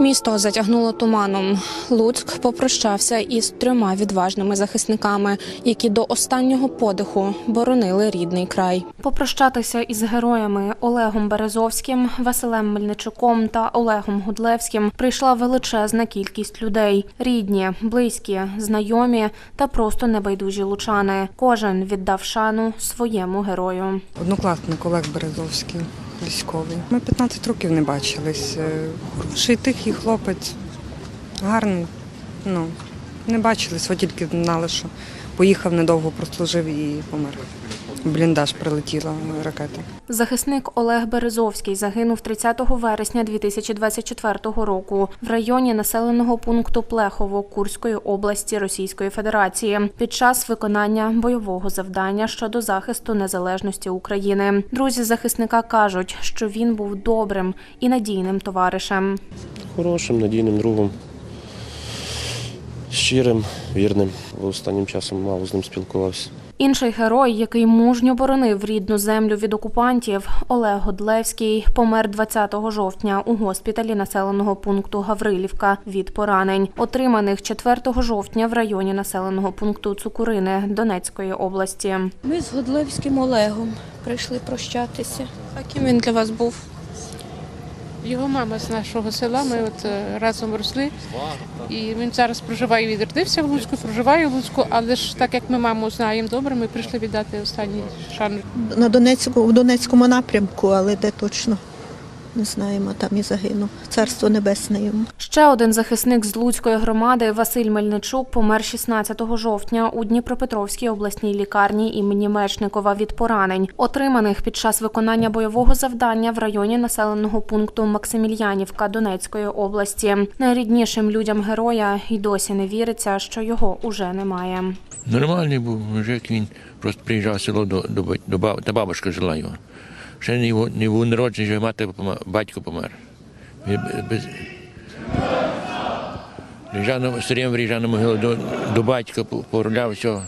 Місто затягнуло туманом. Луцьк попрощався із трьома відважними захисниками, які до останнього подиху боронили рідний край. Попрощатися із героями Олегом Березовським, Василем Мельничуком та Олегом Гудлевським прийшла величезна кількість людей: рідні, близькі, знайомі та просто небайдужі лучани. Кожен віддав шану своєму герою. Однокласник Олег Березовський, військовий. Ми 15 років не бачились. Е, Хороший тихий хлопець, гарний. Ну, не бачились, от тільки знали, що поїхав недовго, прослужив і помер. Бліндаж прилетіла ракета. Захисник Олег Березовський загинув 30 вересня 2024 року в районі населеного пункту Плехово Курської області Російської Федерації під час виконання бойового завдання щодо захисту незалежності України. Друзі захисника кажуть, що він був добрим і надійним товаришем. хорошим, надійним другом, щирим, вірним. Останнім часом мало з ним спілкувався. Інший герой, який мужньо боронив рідну землю від окупантів, Олег Годлевський, помер 20 жовтня у госпіталі населеного пункту Гаврилівка від поранень, отриманих 4 жовтня в районі населеного пункту Цукурини Донецької області. Ми з Годлевським Олегом прийшли прощатися. А ким він для вас був? Його мама з нашого села, ми от е, разом росли. І він зараз проживає, відродився в Луцьку, проживає в Луцьку, але ж так як ми маму знаємо добре, ми прийшли віддати останній шанс. на Донецьку, в Донецькому напрямку, але де точно не знаємо, там і загинув. Царство небесне йому. Ще один захисник з Луцької громади Василь Мельничук помер 16 жовтня у Дніпропетровській обласній лікарні імені Мечникова від поранень, отриманих під час виконання бойового завдання в районі населеного пункту Максимільянівка Донецької області. Найріднішим людям героя й досі не віриться, що його уже немає. Нормальний був мужик, він просто приїжджав в село до, до, до та бабушка жила його. Ще не був народжений, вже мати батько помер. Без... На, приїжджав на могилу до, до батька, по- погуляв, все,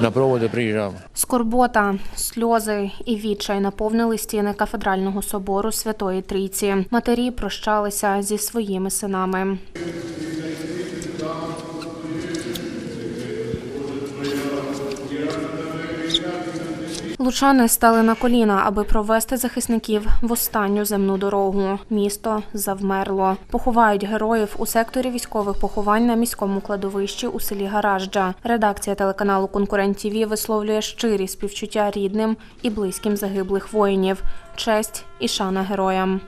на проводи приїжджав. Скорбота, сльози і відчай наповнили стіни кафедрального собору Святої Трійці. Матері прощалися зі своїми синами. Лучани стали на коліна, аби провести захисників в останню земну дорогу. Місто завмерло. Поховають героїв у секторі військових поховань на міському кладовищі у селі Гаражджа. Редакція телеканалу Конкурент ТІВІ висловлює щирі співчуття рідним і близьким загиблих воїнів. Честь і шана героям.